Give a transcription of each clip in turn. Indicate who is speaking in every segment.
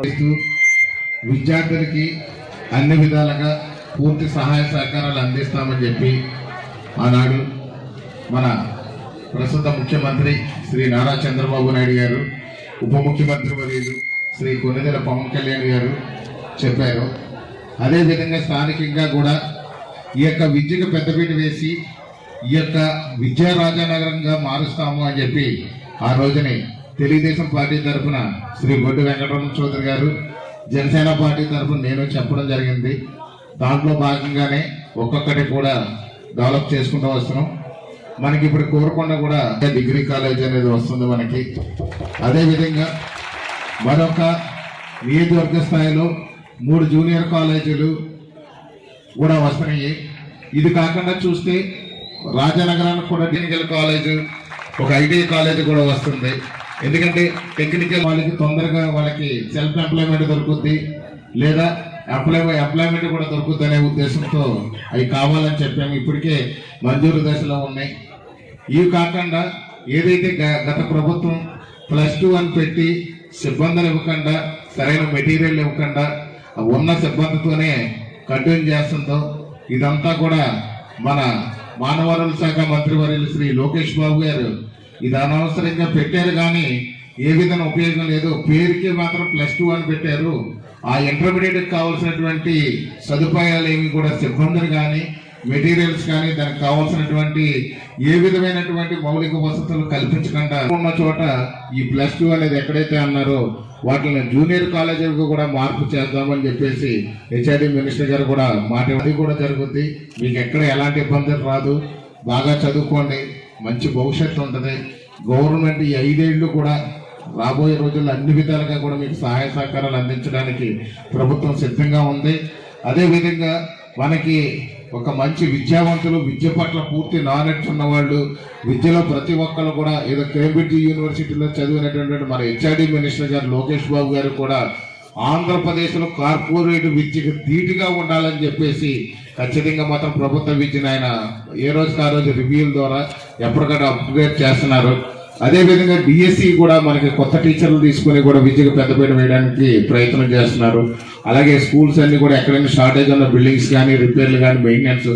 Speaker 1: ఇస్తూ విద్యార్థులకి అన్ని విధాలుగా పూర్తి సహాయ సహకారాలు అందిస్తామని చెప్పి ఆనాడు మన ప్రస్తుత ముఖ్యమంత్రి శ్రీ నారా చంద్రబాబు నాయుడు గారు ఉప ముఖ్యమంత్రి వర్యులు శ్రీ కొనిదెల పవన్ కళ్యాణ్ గారు చెప్పారు. అదేవిధంగా స్థానికంగా కూడా ఈ యొక్క విద్యకు పెద్దపీట వేసి ఈ యొక్క విద్యా రాజానగరంగా మారుస్తాము అని చెప్పి ఆ రోజుని తెలుగుదేశం పార్టీ తరఫున శ్రీ బొడ్డు వెంకటరమణ చౌదరి గారు జనసేన పార్టీ తరఫున నేను చెప్పడం జరిగింది. దాంట్లో భాగంగానే ఒక్కొక్కటి కూడా డెవలప్ చేసుకుంటూ వస్తున్నాం. మనకి ఇప్పుడు కోరుకుండా కూడా డిగ్రీ కాలేజ్ అనేది వస్తుంది మనకి. అదేవిధంగా మరొక నియోజకవర్గ స్థాయిలో మూడు జూనియర్ కాలేజీలు కూడా వస్తున్నాయి. ఇది కాకుండా చూస్తే రాజనగరానికి కూడా టెక్నికల్ కాలేజ్ ఒక ఐటీఐ కాలేజ్ కూడా వస్తుంది. ఎందుకంటే టెక్నికల్ వాళ్ళకి తొందరగా వాళ్ళకి సెల్ఫ్ ఎంప్లాయ్మెంట్ దొరుకుద్ది లేదా అప్లై ఎంప్లాయ్మెంట్ కూడా దొరుకుతుంది అనే ఉద్దేశంతో అవి కావాలని చెప్పాము. ఇప్పటికే మంజూరు దశలో ఉన్నాయి. ఇవి కాకుండా ఏదైతే గ- గత ప్రభుత్వం ప్లస్ టూ అని పెట్టి సిబ్బందులు ఇవ్వకుండా సరైన మెటీరియల్ ఇవ్వకుండా ఉన్న సిబ్బందితోనే కంటిన్యూ చేస్తుందో ఇదంతా కూడా మన మానవ వనరుల శాఖ మంత్రివర్యులు శ్రీ లోకేష్ బాబు గారు ఇది అనవసరంగా పెట్టారు కానీ ఏ విధంగా ఉపయోగం లేదు పేరుకి మాత్రం ప్లస్ టూ అని పెట్టారు. ఆ ఇంటర్మీడియట్ కావాల్సినటువంటి సదుపాయాలు ఏమి కూడా సిబ్బందులు కానీ మెటీరియల్స్ కానీ దానికి కావాల్సినటువంటి ఏ విధమైనటువంటి మౌలిక వసతులు కల్పించకుండా ఉన్న చోట ఈ ప్లస్ టూ అనేది ఎక్కడైతే అన్నారో వాటిని జూనియర్ కాలేజీలకు కూడా మార్పు చేద్దామని చెప్పేసి హెచ్ఆర్డి మినిస్టర్ గారు కూడా మాట అది కూడా జరుగుద్ది. మీకు ఎక్కడ ఎలాంటి ఇబ్బందులు రాదు. బాగా చదువుకోండి. మంచి భవిష్యత్తు ఉంటుంది. గవర్నమెంట్ ఈ ఐదేళ్ళు కూడా రాబోయే రోజుల్లో అన్ని విధాలుగా కూడా మీకు సహాయ సహకారాలు అందించడానికి ప్రభుత్వం సిద్ధంగా ఉంది. అదేవిధంగా మనకి ఒక మంచి విద్యావంతులు విద్య పట్ల పూర్తి నాలెడ్జ్ ఉన్నవాళ్ళు విద్యలో ప్రతి ఒక్కరు కూడా ఏదో కేంబ్రిడ్జ్ యూనివర్సిటీలో చదివినటువంటి మన హెచ్ఆర్డి మినిస్టర్ గారు లోకేష్ బాబు గారు కూడా ఆంధ్రప్రదేశ్లో కార్పొరేట్ విద్యకు ధీటుగా ఉండాలని చెప్పేసి ఖచ్చితంగా మాత్రం ప్రభుత్వ విద్యను ఆయన ఏ రోజుకి ఆ రోజు రివ్యూల ద్వారా ఎప్పటికైనా అప్గ్రేడ్ చేస్తున్నారు. అదేవిధంగా డిఎస్సి కూడా మనకి కొత్త టీచర్లు తీసుకుని కూడా విద్యకు పెద్దపీట వేయడానికి ప్రయత్నం చేస్తున్నారు. అలాగే స్కూల్స్ అన్ని కూడా ఎక్కడైనా షార్టేజ్ ఉన్న బిల్డింగ్స్ కానీ రిపేర్లు కానీ మెయింటెనెన్స్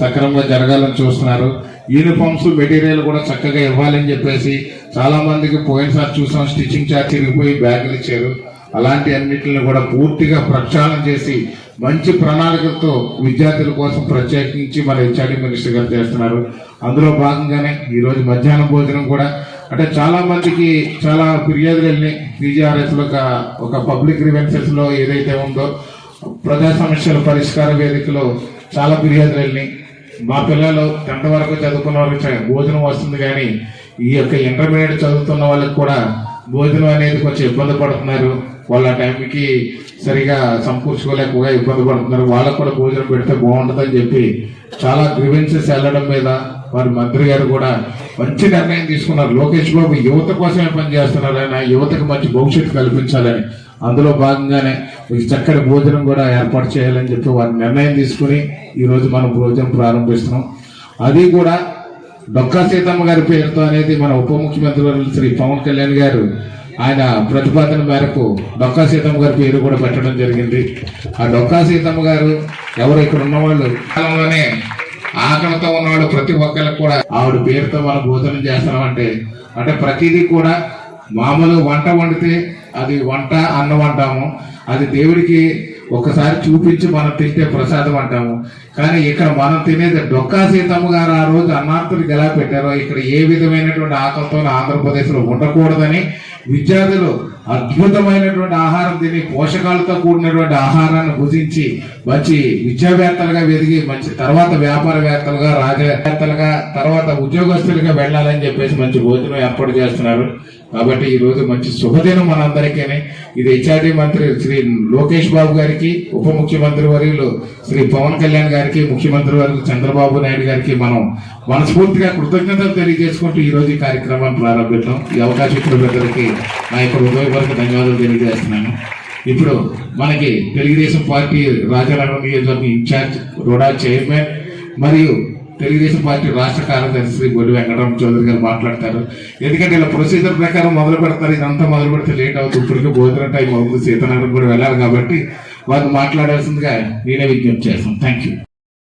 Speaker 1: సక్రమంగా జరగాలని చూస్తున్నారు. యూనిఫామ్స్ మెటీరియల్ కూడా చక్కగా ఇవ్వాలని చెప్పేసి చాలామందికి పోయినసారి చూసాం. స్టిచ్చింగ్ చార్జ్ తిరిగిపోయి బ్యాగులు ఇచ్చారు. అలాంటి అన్నింటిని కూడా పూర్తిగా ప్రక్షాళన చేసి మంచి ప్రణాళికలతో విద్యార్థుల కోసం ప్రత్యేకించి మన హెచ్ఆర్డి మినిస్టర్ గారు చేస్తున్నారు. అందులో భాగంగానే ఈరోజు మధ్యాహ్నం భోజనం కూడా. అంటే చాలా మందికి చాలా ఫిర్యాదులు వెళ్ళినాయి. పీజీఆర్ఎస్ ఒక- ఒక పబ్లిక్ గ్రీవెన్సెస్లో ఏదైతే ఉందో ప్రజా సమస్యల పరిష్కార వేదికలో చాలా ఫిర్యాదులు వెళ్ళినాయి. మా పిల్లలు టెన్త్ వరకు చదువుకున్న వాళ్ళకి భోజనం వస్తుంది కానీ ఈ యొక్క ఇంటర్మీడియట్ చదువుతున్న వాళ్ళకి కూడా భోజనం అనేది కొంచెం ఇబ్బంది పడుతున్నారు. వాళ్ళ టైంకి సరిగా సమకూర్చుకోలేకపోగా ఇబ్బంది పడుతున్నారు. వాళ్ళకు కూడా భోజనం పెడితే బాగుంటుందని చెప్పి చాలా గ్రివెన్సెస్ వెళ్ళడం మీద వారి మంత్రి గారు కూడా మంచి నిర్ణయం తీసుకున్నారు. లోకేష్ బాబు యువత కోసమే పనిచేస్తున్నారు ఆయన. యువతకు మంచి భవిష్యత్తు కల్పించాలని అందులో భాగంగానే ఈ చక్కటి భోజనం కూడా ఏర్పాటు చేయాలని చెప్పి వారి నిర్ణయం తీసుకుని ఈరోజు మనం భోజనం ప్రారంభిస్తున్నాం. అది కూడా డొక్కా సీతమ్మ గారి పేరుతో అనేది మన ఉప ముఖ్యమంత్రి శ్రీ పవన్ కళ్యాణ్ గారు ఆయన ప్రతిపాదన మేరకు డొక్కా సీతమ్మ గారి పేరు కూడా పెట్టడం జరిగింది. ఆ డొక్కా సీతమ్మ గారు ఎవరు ఇక్కడ ఉన్నవాళ్ళు? కాలంలోనే ఆకలితో ఉన్నవాళ్ళు ప్రతి ఒక్కరికి కూడా ఆవిడ పేరుతో మనం భోజనం చేస్తామంటే అంటే ప్రతిదీ కూడా మామూలు వంట వండితే అది వంట అన్నం అంటాము. అది దేవుడికి ఒకసారి చూపించి మనం తింటే ప్రసాదం అంటాము. కానీ ఇక్కడ మనం తినేది డొక్కా సీతమ్మ గారు ఆ రోజు అన్నార్థులకు ఎలా పెట్టారో ఇక్కడ ఏ విధమైనటువంటి ఆకలితో ఆంధ్రప్రదేశ్లో ఉండకూడదని విద్యార్థులు అద్భుతమైనటువంటి ఆహారం తిని పోషకాలతో కూడినటువంటి ఆహారాన్ని భుజించి మంచి విద్యావేత్తలుగా వెదిగి మంచి తర్వాత వ్యాపారవేత్తలుగా రాజవేత్తలుగా తర్వాత ఉద్యోగస్తులుగా వెళ్ళాలని చెప్పేసి మంచి భోజనం ఏర్పాటు చేస్తున్నారు. కాబట్టి ఈరోజు మంచి శుభదినం మనందరికీ ఇది హెచ్ఆర్డీ మంత్రి శ్రీ లోకేష్ బాబు గారికి ఉప ముఖ్యమంత్రి వర్యులు శ్రీ పవన్ కళ్యాణ్ గారికి ముఖ్యమంత్రి వర్యులు చంద్రబాబు నాయుడు గారికి మనం మనస్ఫూర్తిగా కృతజ్ఞతలు తెలియజేసుకుంటూ ఈ రోజు ఈ కార్యక్రమాన్ని ప్రారంభిద్దాం. ఈ అవకాశం ఇచ్చిన ప్రజలకి నా యొక్క హృదయపూర్వక ధన్యవాదాలు తెలియజేస్తున్నాను. ఇప్పుడు మనకి తెలుగుదేశం పార్టీ రాజానగరం నియోజకవర్గం ఇన్ఛార్జ్ రోడా చైర్మన్ మరియు తెలుగుదేశం పార్టీ రాష్ట్ర కార్యదర్శి శ్రీ బొల్లి వెంకటరామ చౌదరి గారు మాట్లాడతారు. ఎందుకంటే ఇలా ప్రొసీజర్ ప్రకారం మొదలు పెడతారు ఇదంతా మొదలు పెడితే లేట్ అవుతుంది. ఇప్పటికే భోజనం టైం అవుతుంది. సీతానగరం కూడా వెళ్ళాలి కాబట్టి వాళ్ళు మాట్లాడాల్సిందిగా నేనే విజ్ఞప్తి చేస్తాను. Thank you